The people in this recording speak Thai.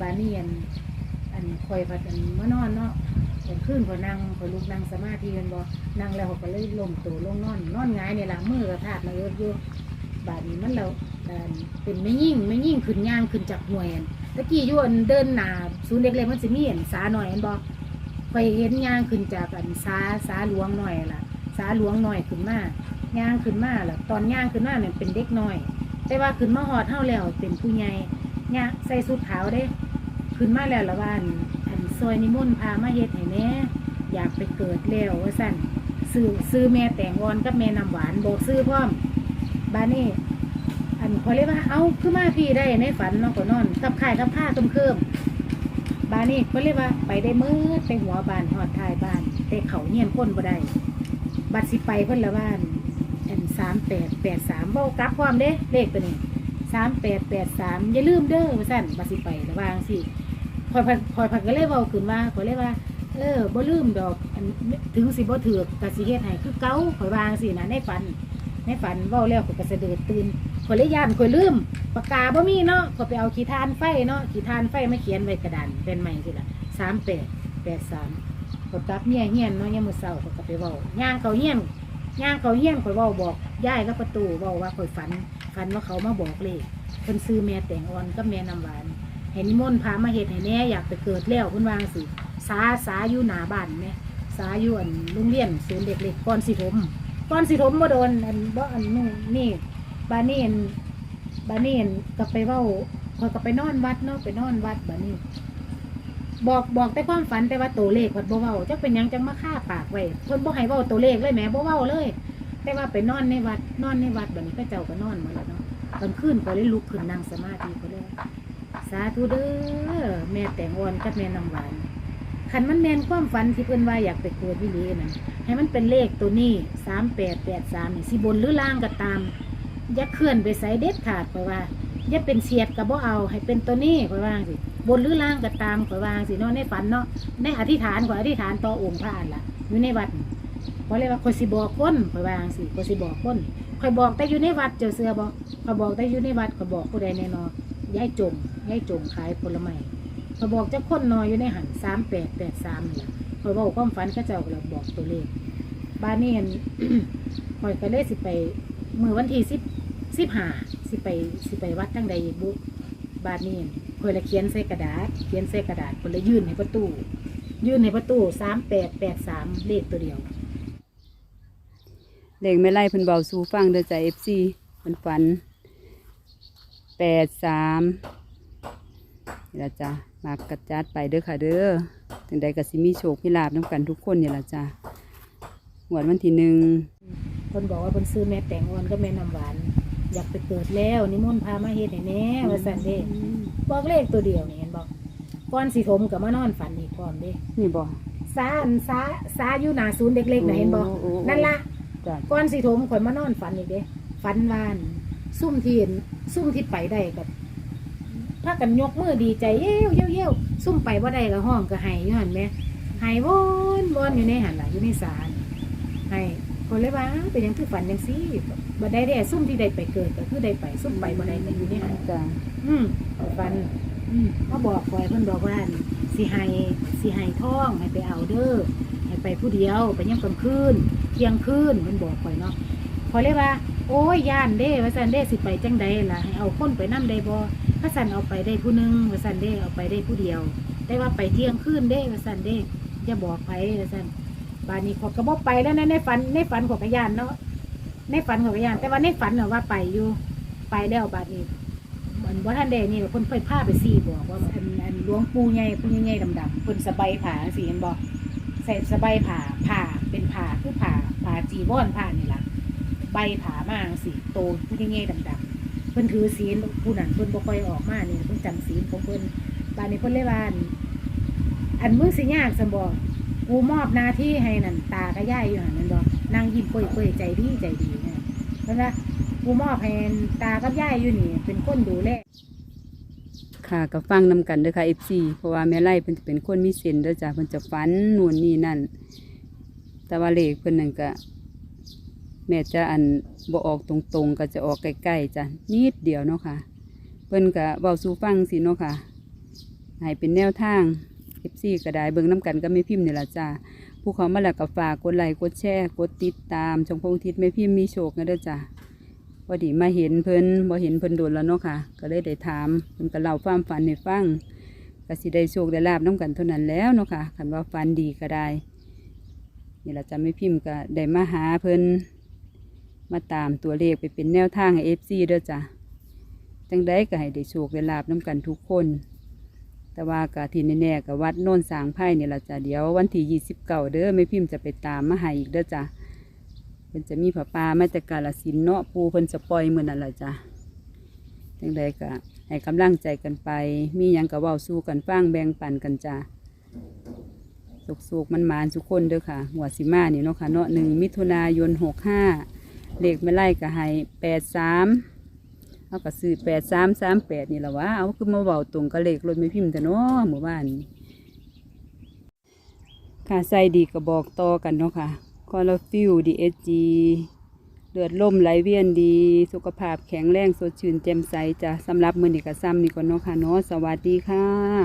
บานนี่อันอันคอยพัดอันเมื่อนอนเนาะกลางคืนพอนั่งพอลุกนั่งสมาธิกันบ่นั่งแล้วก็เลยลงตัวลงนอน นอนหงายเนี่ยละมือกระทาดมาเอิบอยู่บาดนี้มันเราเป็นไม่ยิ่งไม่ยิ่งขึ้นย่างขึ้นจากหน่วยอันตะกี้ยวนเดินหนาศูนย์เด็กเล็กมันจะมีอันสาหน่อยอันบ่ไปเห็นย่างขึ้นจากอันสาสาหลวงหน่อยล่ะ สาหลวงหน่อยขึ้นมาย่างขึ้นมาล้วตอนย่างขึ้นมาเนี่ยเป็นเด็กหน้อย แต่ว่าขึ้นมาหอดเท่าแล้วเป็นผู้ใหญ่ย่างใส่สุดขาวเด้ ขึ้นมาแล้วละว่าอันอันซอยนิมนต์พามาเฮ็ดให้แหน่อยากไปเกิดแล้วว่าสั่นซื้อซื้อแม่แต่งอ่อนกับแม่น้ำหวานบอกซื้อพร้อมบ้านนี้อันพอเลยว่าเอ้าคือมาพี่ได้ในฝันนาะก็นอนกับข่ายกับผ้าต้มเคิมบ้านนี้ก็เลยว่าไปได้มืดไปหัวบ้านหอดท้ายบ้าน แต่เขาเงียนคนบ่ได้บัตรสิไปเพิ่นละบ้านอันสามแปดแปดสามเบ้ากลับความเด้เลขตัวนี้สามแปดแปดสามอย่าลืมเด้อว่าสั่นบัตรสิไปละว่างสิ พอยพันพอยพันก็เลยเว้าขึ้นว่าขอยเลยว่า เออบ่ลืมดอกอันถึงสิบ่ถือกกสิเฮ็ดให้คือเก่าขอยวาจังสินะในฝัน ในฝันเว้าแล้วข่อยก็สะเดือดตื่นขอยเลยย่านขอยลืมปากกาบ่มีเนาะก็ไปเอาขีทานไฟเนาะขีทานไฟมาเขียนไว้กระดานเป็นใหม่สิล่ะสามแปดแปดสามก็กลับเมียเฮียนเนาะยามมื้อเช้าก็กลับไปเว้าย่างเขาเฮียนย่างเขาเฮียนขอยเว้าบอกยายกับประตูเว้าว่าขอยฝันฝันว่าเขามาบอกเลขเพิ่นซื้อแม่แต่งอ่อนกับแม่น้ำหวาน เห็นนิมนต์พามาเฮ็ดให้แน่อยากไปเกิดแล้วเพิ่นวางสิสาสาอยู่หนาบ้านแม่สาอยู่อันโรงเรียนศูนย์เด็กเล็กก่อนสิถมก่อนสิถมบ่โดนอันบ่อันนู่นนี่บ้านนี้อันบ้านนี้อันก็ไปเว้าข่อยก็ไปนอนวัดเนาะไปนอนวัดบ้านนี้บอกบอกแต่ความฝันแต่ว่าตัวเลขพิ่นบ่เว้าจักเป็นหยังจังมาฆ่าปากไว้เพิ่นบ่ให้เว้าตัวเลขเลยแหมบ่เว้าเลย แต่ว่าไปนอนในวัดนอนในวัดบัดนี้ก็เจ้าก็นอนมาแล้วเนาะตอนคืนก็เลยลุกขึ้นนั่งสมาธิก็เลย สาธุเด้อแม่แต่งอ่อนกับแม่น้ำหวานคันมันแมนความฝันที่เพิ่อนว่าอยากไปเกิดวิลีนั่นให้มันเป็นเลขตัวนี้3883นี่สิบนหรือล่างก็ตามอย่าเคลื่อนไปใส่เด็ดขาดเพราะว่าอย่าเป็นเฉียดกับบ่เอา ให้เป็นตัวนี้ข่อยว่างสิบนหรือล่างก็ตามข่อยว่างสิเนาะในฝันเนาะในอธิษฐานข่ออธิษฐานต่อองค์พระอันล่ะอยู่ในวัดข่อยเลยว่าข่อยสิบอกคนข่อยว่างสิข่อยสิบอกคนขอยบอกแต่อยู่ในวัดเจ้าเสือบ่ข่อยบอกแต่อยู่ในวัดขอยบอกผู้ใดแน่นอน ยายจงยายจงขายผลไม้ข่อบอกเจ้าคนนอยอยู่ในหัน3883นี่ล่ะข่อยเว้าความฝันเขาเจ้าเลยบอกตัวเลขบ้านนี้อั่นข่อยก็เลยสิไปมื้อวันที่10สิบห้าสิไปสิไปวัดทั้งใดบุบาทนี้เพื่อละเขียนใส่กระดาษ เขียนใส่กระดาษเพื่อละยื่นให้ประตู ยื่นให้ประตูสามแปดแปดสามเลขตัวเดียวเด็กไม่ไล่เพิ่นเบาสูฟังเด้อใจ้ะ FC เพิ่นฝัน แปดสามนี่ละจ้ะมากกระจัดไปเด้อค่ะเด้อถึงใดก็สิมีโชคมีลาบน้ำกันทุกคนนี่ละจ้ะหวดวันที่หนึ่งคนบอกว่าคนซื้อแม่แตงอ่อนก็แม่น้ำหวาน อยากไปเกิดแล้วนิมนต์พามาเฮ็ดให้แน่ว่าสันเด้บอกเลขตัวเดียวนี่เห็นบอกก้อนสีถมกับมานอนฝันอีกพร้อมเด้นี่บ่ซาอันซาซาอยู่หนาศูนย์เด็กเล็กนะเห็นบอกโอ้โอ้โอ้นั่นละจ้ะ ก้อนสีถมข่อยมานอนฝันอีกเด้ฝันวาน ซุ่มที่เห็นซุ่มที่ไปได้กับพากันยกมือดีใจเย้วเย้วเย้วซุ่มไปว่าได้กับห้องก็ไห้อยู่หันไหมไห้วนวนอยู่ในหันล่ะอยู่ในศาลไห้คนเลยว่าเป็นหยังคือฝันยังซี่บ่ได้ได้ซุ่มที่ได้ไปเกิดก็คือได้ไปซุ่มไปบ่ได้ก็อยู่ในหันจ้ะอืมฝันอืมเขาบอกคอยเพิ่นบอกว่าสิให้สิให้ท่องให้ไปเอาเด้อให้ไปผู้เดียวไปย่ำกลางคืนเที่ยงคืนเพิ่นบอกคอยเนาะพอยเลยว่า โอ้ยย่านเด้ว่าสันเด้สิไปจังใดล่ะให้เอาคนไปนํได้บ่ถ้าสันเอาไปได้ผู้หนึงว่าสันเด้เอาไปได้ผู้เดียว แต่ว่าไปเที่ยงคืนเด้ว่าสันเด้อย่าบอกไปว่าสันบานนี้ขอยก็บอกไปแล้วนะในฝันในฝันขอยกย่านเนาะในฝันขอยกย่าน แต่ว่าในฝันเนาะว่าไปอยู่ไปแล้วบาดนี้เหมันว่าท่านใดนี่คนเคยพาไปซีบอกว่าอันอันหลวงปู่ใหญ่ปู่ใหญ่ๆดำๆคนสบายผ้าสีเห็นบอกใส่สบายผ้าผ้าเป็นผ้าคือผ้าผ้าจีวรผ้านี่ล่ะ ใบผามาสีโตผู้ใหญ่ๆดำๆเพิ่นถือศีลผู้นั้นเพิ่นบ่ค่อยออกมาเนี่ยเพิ่นจำศีลของเพิ่นบานนี้เพิ่นเลยว่าอันอันมึงสิยากสมบอกกูมอบหน้าที่ให้นั่นตากับยายอยู่หันนั่นบอกนางยิ้มเปื่อยใจดีใจดีนะเพราะว่ากูมอบให้ตากับย่ายอยู่นี่ เป็นคนดูแลค่ะก็ฟังนำกันเด้อค่ะ FC เพราะว่าแม่ไล่เพิ่นจะเป็นคนมีเส้นเด้อจ้ะเพิ่นจะฝันนู่นนี่นั่น แต่ว่าเลขเพิ่นนั่นก็ แม่จะอันบ่ออกตรงๆ ก็จะออกใกล้ๆจ้ะนิดเดียวเนาะค่ะ เพิ่นก็เว้าสู่ฟังสิเนาะค่ะให้เป็นแนวทาง FC ก็ได้เบิ่งน้ำกันก็ไม่พิมพ์นี่ละจ้าผู้เขามาแล้วก็ฝากกดไลค์กดแชร์กดติดตามช่องพงทิศแม่พิมพ์มีโชคนะเด้อจ้าพอดีมาเห็นเพิ่นบ่เห็นเพิ่นโดนแล้วเนาะค่ะ ก็เลยได้ถามเพิ่นก็เล่าความฝันให้ฟังก็สิได้โชคได้ลาบน้ำกันเท่านั้นแล้วเนาะค่ะคันว่าฝันดีก็ได้นี่ละจ้าแม่พิมพ์ก็ได้มาหาเพิ่น มาตามตัวเลขไปเป็นแนวทางให้ FC เด้อจ้าจังได้ก็ให้ได้โชคได้ลาบน้ำกันทุกคน แต่ว่ากะที่แน่ๆกับวัดโน่นสางไพ่เนี่ยละจ้ะเดี๋ยววันที่ยี่สิบเก้าเด้อไม่พิมพ์จะไปตามมาให้อีกเด้อจ้ะเพิ่นจะมีผาป่ามาจากกาลสินเนาะปูเพิ่นจะปล่อยมือนั่นละจ้ะจังได้ก็ให้กำลังใจกันไป มียังก็เว้าสู้กันฟังแบ่งปันกันจ้ะสุกๆมันมานทุกคนเด้อค่ะ หัวสิมาเนี่ยเนาะค่ะเนาะหนึ่งมิถุนายนหกห้า เลขไม่ไล่ก็ให้แปดสามเอาก็ซื้อแปดสามสามแปดนี่แหละวะเอาคือมาเบาตรงกับเลขรถไม่พิมพ์แต่เนาะหมู่บ้านนี้ค่ะใส่ดีก็บอกต่อกันเนาะค่ะคอลฟิวดีเอจีเลือดล่มไหลเวียนดี สุขภาพแข็งแรงสดชื่นแจ่มใสจ้ะสำหรับมือนี้ก็ซ้ำนี่ก่อนเนาะค่ะเนาะสวัสดีค่ะ